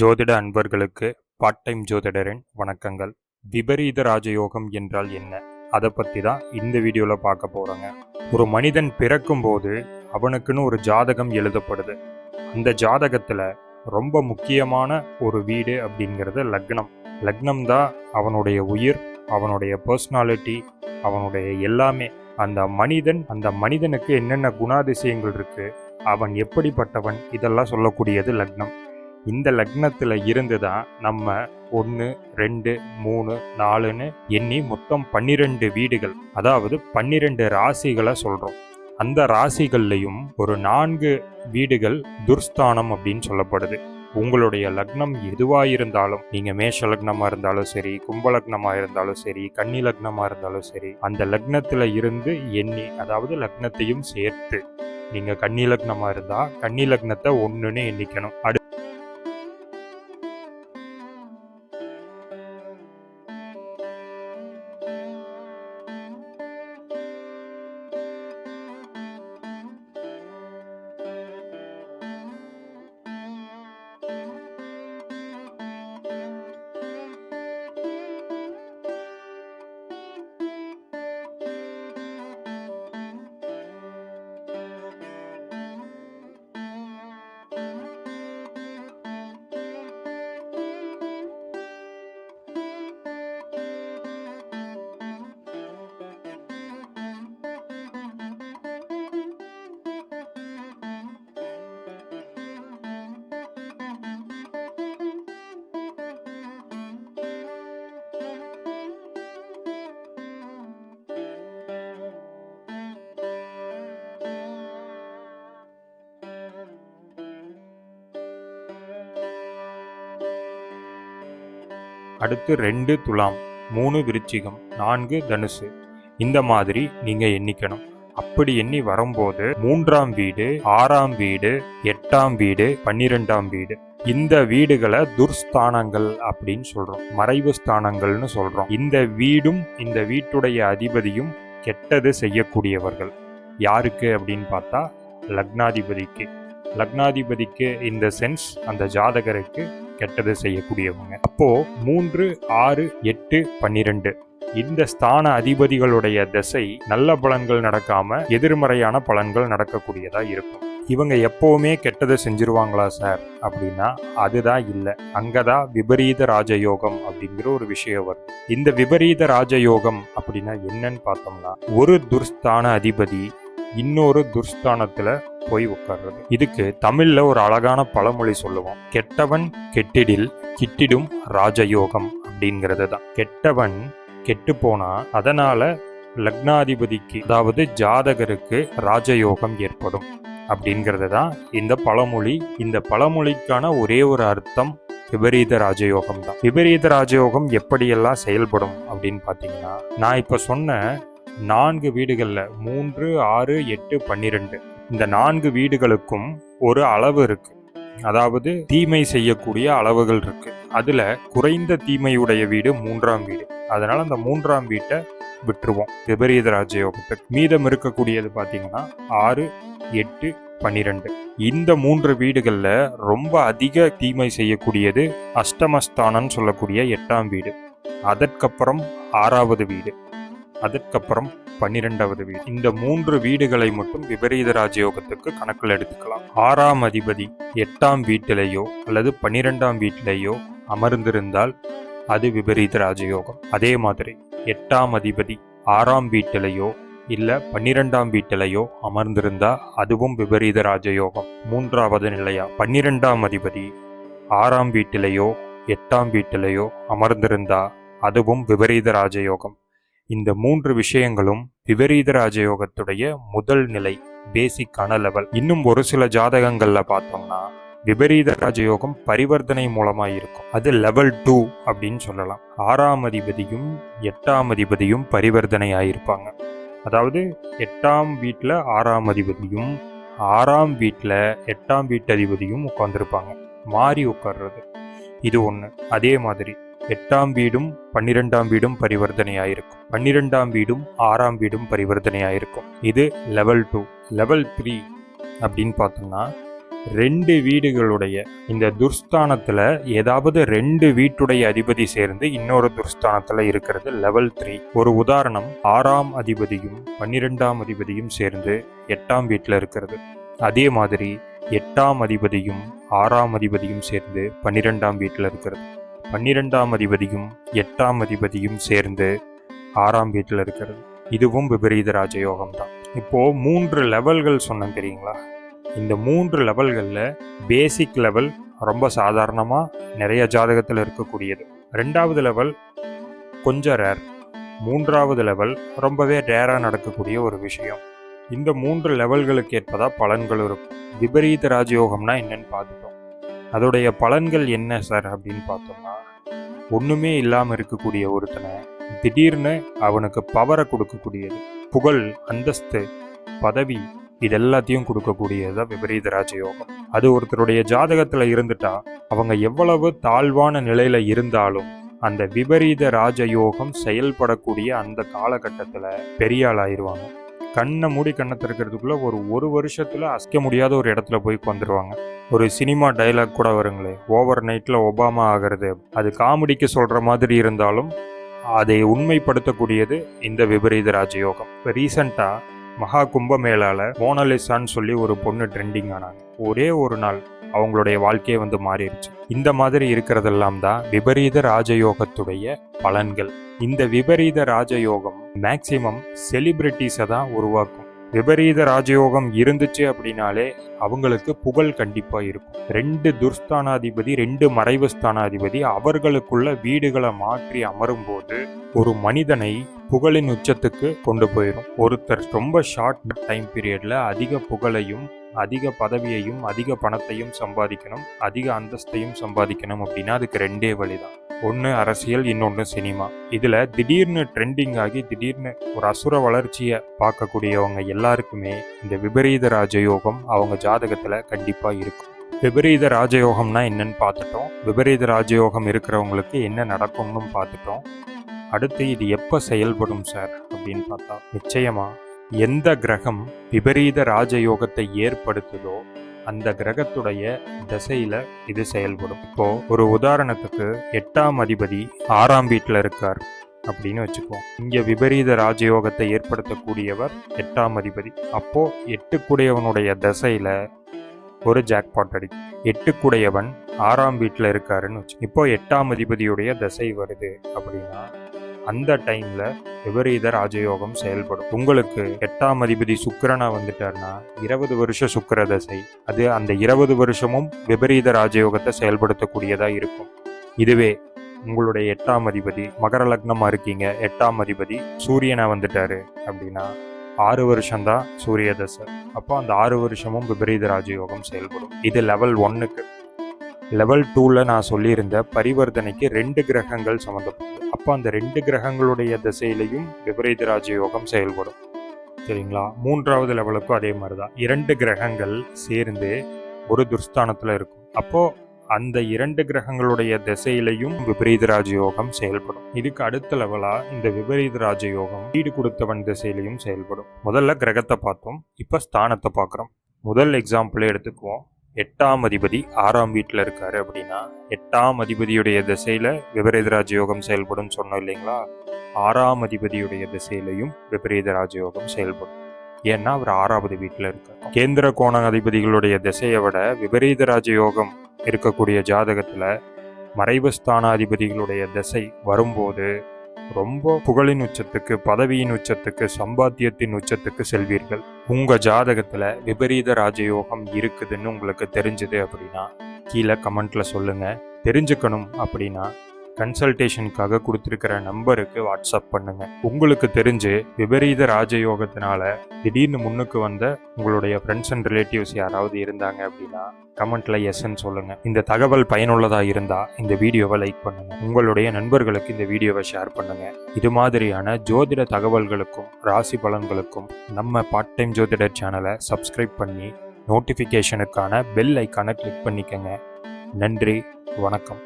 ஜோதிட அன்பர்களுக்கு part time ஜோதிடரின் வணக்கங்கள். விபரீத ராஜயோகம் என்றால் என்ன? அதை பற்றி தான் இந்த வீடியோவில் பார்க்க போகிறோங்க ஒரு மனிதன் பிறக்கும்போது அவனுக்குன்னு ஒரு ஜாதகம் எழுதப்படுது. அந்த ஜாதகத்தில் ரொம்ப முக்கியமான ஒரு வீடு அப்படிங்கிறது லக்னம். லக்னம் தான் அவனுடைய உயிர் அவனுடைய பர்சனாலிட்டி அவனுடைய எல்லாமே. அந்த மனிதன் அந்த மனிதனுக்கு என்னென்ன குணாதிசயங்கள் இருக்குது அவன் எப்படிப்பட்டவன் இதெல்லாம் சொல்லக்கூடியது லக்னம். இந்த லக்னத்தில் இருந்து தான் நம்ம ஒன்று ரெண்டு மூணு நாலுன்னு எண்ணி மொத்தம் பன்னிரெண்டு வீடுகள். அதாவது பன்னிரெண்டு ராசிகளை சொல்கிறோம் அந்த ராசிகள்லையும் ஒரு நான்கு வீடுகள் துர்ஸ்தானம் அப்படின்னு சொல்லப்படுது. உங்களுடைய லக்னம் எதுவாக இருந்தாலும் நீங்கள் மேஷ லக்னமாக இருந்தாலும் சரி கும்ப லக்னமாக இருந்தாலும் சரி கன்னி லக்னமாக இருந்தாலும் சரி அந்த லக்னத்தில் இருந்து எண்ணி அதாவது லக்னத்தையும் சேர்த்து நீங்கள் கன்னி லக்னமாக இருந்தால் கன்னி லக்னத்தை ஒன்றுன்னு எண்ணிக்கணும். அடு அடுத்து ரெண்டு துலாம் மூணு விருச்சிகம் நான்கு தனுசு. இந்த மாதிரி நீங்க எண்ணிக்கணும். அப்படி எண்ணி வரும்போது மூன்றாம் வீடு ஆறாம் வீடு எட்டாம் வீடு பன்னிரெண்டாம் வீடு. இந்த வீடுகளை துர்ஸ்தானங்கள் அப்படின்னு சொல்றோம். மறைவு ஸ்தானங்கள்னு சொல்றோம். இந்த வீடும் இந்த வீட்டுடைய அதிபதியும் கெட்டது செய்யக்கூடியவர்கள். யாருக்கு அப்படின்னு பார்த்தா லக்னாதிபதிக்கு. லக்னாதிபதிக்கு இந்த சென்ஸ் அந்த ஜாதகருக்கு கெட்டது செய்யக்கூடியவங்க. அப்போ மூன்று ஆறு எட்டு பன்னிரெண்டு. இந்த ஸ்தான அதிபதிகளுடைய திசை நல்ல பலன்கள் நடக்காம எதிர்மறையான பலன்கள் நடக்கக்கூடியதா இருக்கும். இவங்க எப்பவுமே கெட்டதை செஞ்சிருவாங்களா சார்? அப்படின்னா அதுதான் இல்லை. அங்கதான் விபரீத ராஜயோகம் அப்படிங்கிற ஒரு விஷயம் வரும். இந்த விபரீத ராஜயோகம் அப்படின்னா என்னன்னு பார்த்தோம்னா ஒரு துர்ஸ்தான அதிபதி இன்னொரு துர்ஸ்தானத்துல போய் உட்கார்றது. இதுக்கு தமிழ்ல ஒரு அழகான பழமொழி சொல்லுவோம். கெட்டவன் கெட்டிடில் கிட்டிடும் ராஜயோகம் அப்படிங்கிறது தான். கெட்டவன் கெட்டு போனா அதனால லக்னாதிபதிக்கு அதாவது ஜாதகருக்கு ராஜயோகம் ஏற்படும் அப்படிங்கிறது தான் இந்த பழமொழி. இந்த பழமொழிக்கான ஒரே ஒரு அர்த்தம் விபரீத ராஜயோகம் தான். விபரீத ராஜயோகம் எப்படியெல்லாம் செயல்படும் அப்படின்னு பார்த்தீங்கன்னா நான் இப்போ சொன்ன நான்கு வீடுகளில் மூன்று ஆறு எட்டு பன்னிரெண்டு. இந்த நான்கு வீடுகளுக்கும் ஒரு அளவு இருக்கு. அதாவது தீமை செய்யக்கூடிய அளவுகள் இருக்கு. அதுல குறைந்த தீமையுடைய வீடு மூன்றாம் வீடு. அதனால அந்த மூன்றாம் வீட்டை விட்டுருவோம். விபரீத ராஜயோகத்துக்கு. மீதம் இருக்கக்கூடியது பார்த்தீங்கன்னா ஆறு எட்டு பன்னிரெண்டு. இந்த மூன்று வீடுகளில் ரொம்ப அதிக தீமை செய்யக்கூடியது அஷ்டமஸ்தானம்னு சொல்லக்கூடிய எட்டாம் வீடு. அதற்கப்புறம் ஆறாவது வீடு. அதற்கப்புறம் பன்னிரெண்டாவது வீடு. இந்த மூன்று வீடுகளை மட்டும் விபரீத ராஜயோகத்துக்கு கணக்கில் எடுத்துக்கலாம். ஆறாம் அதிபதி எட்டாம் வீட்டிலேயோ அல்லது பன்னிரெண்டாம் வீட்டிலேயோ அமர்ந்திருந்தால் அது விபரீத ராஜயோகம். அதே மாதிரி எட்டாம் அதிபதி ஆறாம் வீட்டிலேயோ இல்ல பன்னிரெண்டாம் வீட்டிலேயோ அமர்ந்திருந்தா அதுவும் விபரீத ராஜயோகம். மூன்றாவது நிலையா? பன்னிரெண்டாம் அதிபதி ஆறாம் வீட்டிலேயோ எட்டாம் வீட்டிலேயோ அமர்ந்திருந்தா அதுவும் விபரீத ராஜயோகம். இந்த மூன்று விஷயங்களும் விபரீத ராஜயோகத்துடைய முதல் நிலை பேசிக்கான லெவல் இன்னும் ஒரு சில ஜாதகங்கள்ல பார்த்தோம்னா விபரீத ராஜயோகம் பரிவர்த்தனை மூலமா இருக்கும். அது லெவல் டூ அப்படின்னு சொல்லலாம். ஆறாம் அதிபதியும் எட்டாம் அதிபதியும் பரிவர்த்தனை ஆயிருப்பாங்க அதாவது எட்டாம் வீட்டில் ஆறாம் அதிபதியும் ஆறாம் வீட்டில் எட்டாம் வீட்டு அதிபதியும் உட்காந்துருப்பாங்க மாறி உட்கார்றது. இது ஒன்று அதே மாதிரி எட்டாம் வீடும் பன்னிரெண்டாம் வீடும் பரிவர்த்தனையாயிருக்கும். பன்னிரெண்டாம் வீடும் ஆறாம் வீடும் பரிவர்த்தனையாயிருக்கும். இது லெவல் டூ லெவல் த்ரீ அப்படின்னு பார்த்தோம்னா ரெண்டு வீடுகளுடைய இந்த துர்ஸ்தானத்தில் ஏதாவது ரெண்டு வீட்டுடைய அதிபதி சேர்ந்து இன்னொரு துர்ஸ்தானத்தில் இருக்கிறது லெவல் த்ரீ ஒரு உதாரணம் ஆறாம் அதிபதியும் பன்னிரெண்டாம் அதிபதியும் சேர்ந்து எட்டாம் வீட்டில் இருக்கிறது. அதே மாதிரி எட்டாம் அதிபதியும் ஆறாம் அதிபதியும் சேர்ந்து பன்னிரெண்டாம் வீட்டில் இருக்கிறது. பன்னிரெண்டாம் அதிபதியும் எட்டாம் அதிபதியும் சேர்ந்து ஆறாம் வீட்டில் இருக்கிறது. இதுவும் விபரீத ராஜயோகம் தான் இப்போது மூன்று லெவல்கள் சொன்னேன் தெரியுங்களா? இந்த மூன்று லெவல்களில் பேசிக் லெவல் ரொம்ப சாதாரணமாக நிறைய ஜாதகத்தில் இருக்கக்கூடியது. ரெண்டாவது லெவல் கொஞ்சம் ரேர் மூன்றாவது லெவல் ரொம்பவே ரேராக நடக்கக்கூடிய ஒரு விஷயம். இந்த மூன்று லெவல்களுக்கு ஏற்பதா பலன்கள் இருக்கும். விபரீத ராஜயோகம்னா என்னன்னு பார்த்துட்டோம். அதோடைய பலன்கள் என்ன சார்? அப்படின்னு பார்த்தோம்னா ஒன்றுமே இல்லாமல் இருக்கக்கூடிய ஒருத்தனை திடீர்னு அவனுக்கு பவரை கொடுக்கக்கூடியது புகழ் அந்தஸ்து பதவி இது எல்லாத்தையும் கொடுக்கக்கூடியது தான் விபரீத ராஜயோகம். அது ஒருத்தருடைய ஜாதகத்தில் இருந்துட்டா அவங்க எவ்வளவு தாழ்வான நிலையில இருந்தாலும் அந்த விபரீத ராஜயோகம் செயல்படக்கூடிய அந்த காலகட்டத்தில் பெரிய ஆள் கண்ணை மூடி கண்ணை திறக்கிறதுக்குள்ளே ஒரு ஒரு வருஷத்தில் அசைக்க முடியாத ஒரு இடத்துல போய் வந்துருவாங்க ஒரு சினிமா டைலாக் கூட வருங்களே ஓவர் நைட்டில் ஒபாமா ஆகிறது அது காமெடிக்கு சொல்கிற மாதிரி இருந்தாலும் அதை உண்மைப்படுத்தக்கூடியது இந்த விபரீத ராஜயோகம். இப்போ ரீசண்டாக மகா கும்பமேளால மோனலிசான்னு சொல்லி ஒரு பொண்ணு ட்ரெண்டிங் ஆனாங்க. ஒரே ஒரு நாள் அவங்களுடைய வாழ்க்கையை வந்து மாறிடுச்சு. இந்த மாதிரி இருக்கிறதெல்லாம் தான் விபரீத ராஜயோகத்துடைய பலன்கள். இந்த விபரீத ராஜயோகம் மேக்சிமம் செலிபிரிட்டிஸை தான் உருவாக்கும். விபரீத ராஜயோகம் இருந்துச்சு அப்படின்னாலே அவங்களுக்கு புகழ் கண்டிப்பாக இருக்கும். ரெண்டு துர்ஸ்தானாதிபதி ரெண்டு மறைவு ஸ்தானாதிபதி அவர்களுக்குள்ள வீடுகளை மாற்றி அமரும் போது ஒரு மனிதனை புகழின் உச்சத்துக்கு கொண்டு போயிடும் ஒருத்தர் ரொம்ப ஷார்ட் டைம் பீரியடில் அதிக புகழையும் அதிக பதவியையும் அதிக பணத்தையும் சம்பாதிக்கணும் அதிக அந்தஸ்தையும் சம்பாதிக்கணும் அப்படின்னா அதுக்கு ரெண்டே வழிதான். ஒன்று அரசியல் இன்னொன்று சினிமா. இதில் திடீர்னு ட்ரெண்டிங் ஆகி திடீர்னு ஒரு அசுர வளர்ச்சியை பார்க்கக்கூடியவங்க எல்லாருக்குமே இந்த விபரீத ராஜயோகம் அவங்க ஜாதகத்தில் கண்டிப்பாக இருக்கும். விபரீத ராஜயோகம்னா என்னன்னு பார்த்துட்டோம். விபரீத ராஜயோகம் இருக்கிறவங்களுக்கு என்ன நடக்கும்னு பார்த்துட்டோம். அடுத்து இது எப்போ செயல்படும் சார் அப்படின்னு பார்த்தா நிச்சயமாக எந்த கிரகம் விபரீத ராஜயோகத்தை ஏற்படுத்துதோ அந்த கிரகத்துடைய திசையில இது செயல்படும். இப்போ ஒரு உதாரணத்துக்கு எட்டாம் அதிபதி ஆறாம் வீட்டில் இருக்கார் அப்படின்னு வச்சுக்குவோம். இங்க விபரீத ராஜயோகத்தை ஏற்படுத்தக்கூடியவர் எட்டாம் அதிபதி. அப்போ எட்டுக்குடையவனுடைய திசையில ஒரு ஜாக்பாட் அடிக்கும். எட்டுக்குடையவன் ஆறாம் வீட்டில் இருக்காருன்னு வச்சு இப்போ எட்டாம் அதிபதியுடைய திசை வருது அப்படின்னா அந்த டைம்ல விபரீத ராஜயோகம் செயல்படும். உங்களுக்கு எட்டாம் அதிபதி சுக்கரனா வந்துட்டார்னா இருபது வருஷ சுக்கர தசை அது அந்த இருபது வருஷமும் விபரீத ராஜயோகத்தை செயல்படுத்தக்கூடியதா இருக்கும். இதுவே உங்களுடைய எட்டாம் அதிபதி மகர லக்னமா இருக்கீங்க எட்டாம் அதிபதி சூரியனா வந்துட்டாரு அப்படின்னா ஆறு வருஷம்தான் சூரிய தசை அப்போ அந்த ஆறு வருஷமும் விபரீத ராஜயோகம் செயல்படும். இது லெவல் ஒன்னுக்கு லெவல் டூவில் நான் சொல்லியிருந்த பரிவர்த்தனைக்கு ரெண்டு கிரகங்கள் சம்மந்தப்பட்டது. அப்போ அந்த ரெண்டு கிரகங்களுடைய திசையிலையும் விபரீத ராஜயோகம் செயல்படும். சரிங்களா? மூன்றாவது லெவலுக்கும் அதே மாதிரி தான் இரண்டு கிரகங்கள் சேர்ந்து ஒரு துர்ஸ்தானத்தில் இருக்கும். அப்போது அந்த இரண்டு கிரகங்களுடைய திசையிலையும் விபரீத ராஜயோகம் செயல்படும். இதுக்கு அடுத்த லெவலா இந்த விபரீத ராஜயோகம் வீடு கொடுத்தவன் திசையிலையும் செயல்படும். முதல்ல கிரகத்தை பார்த்தோம். இப்போ ஸ்தானத்தை பார்க்குறோம். முதல் எக்ஸாம்பிளே எடுத்துக்குவோம். எட்டாம் அதிபதி ஆறாம் வீட்டில் இருக்காரு அப்படின்னா எட்டாம் அதிபதியுடைய திசையில விபரீத ராஜயோகம் செயல்படும் சொன்னோம் இல்லைங்களா? ஆறாம் அதிபதியுடைய திசையிலையும் விபரீத ராஜயோகம் செயல்படும். ஏன்னா அவர் ஆறாவது வீட்டில் இருக்கார். கேந்திர கோண அதிபதிகளுடைய திசையை விட விபரீத ராஜயோகம் இருக்கக்கூடிய ஜாதகத்தில் மறைவு ஸ்தானாதிபதிகளுடைய திசை வரும்போது ரொம்ப புகழின் உச்சத்துக்கு பதவியின் உச்சத்துக்கு சம்பாத்தியத்தின் உச்சத்துக்கு செல்வீர்கள். உங்க ஜாதகத்துல விபரீத ராஜயோகம் இருக்குதுன்னு உங்களுக்கு தெரிஞ்சது அப்படின்னா கீழே கமெண்ட்ல சொல்லுங்க. தெரிஞ்சுக்கணும் அப்படின்னா கன்சல்டேஷனுக்காக கொடுத்துருக்கிற நம்பருக்கு வாட்ஸ்அப் பண்ணுங்க. உங்களுக்கு தெரிஞ்சு விபரீத ராஜயோகத்தினால திடீர்னு முன்னுக்கு வந்த உங்களுடைய ஃப்ரெண்ட்ஸ் அண்ட் ரிலேட்டிவ்ஸ் யாராவது இருந்தாங்க அப்படின்னா கமெண்ட்ல எஸ்ன்னு சொல்லுங்க. இந்த தகவல் பயனுள்ளதா இருந்தா இந்த வீடியோவை லைக் பண்ணுங்க. உங்களுடைய நண்பர்களுக்கு இந்த வீடியோவை ஷேர் பண்ணுங்க. இது மாதிரியான ஜோதிட தகவல்களுக்கும் ராசி பலன்களுக்கும் நம்ம பார்ட் டைம் ஜோதிடர் சேனலை சப்ஸ்கிரைப் பண்ணி நோட்டிஃபிகேஷனுக்கான பெல் ஐக்கானை கிளிக் பண்ணிக்கங்க. நன்றி வணக்கம்.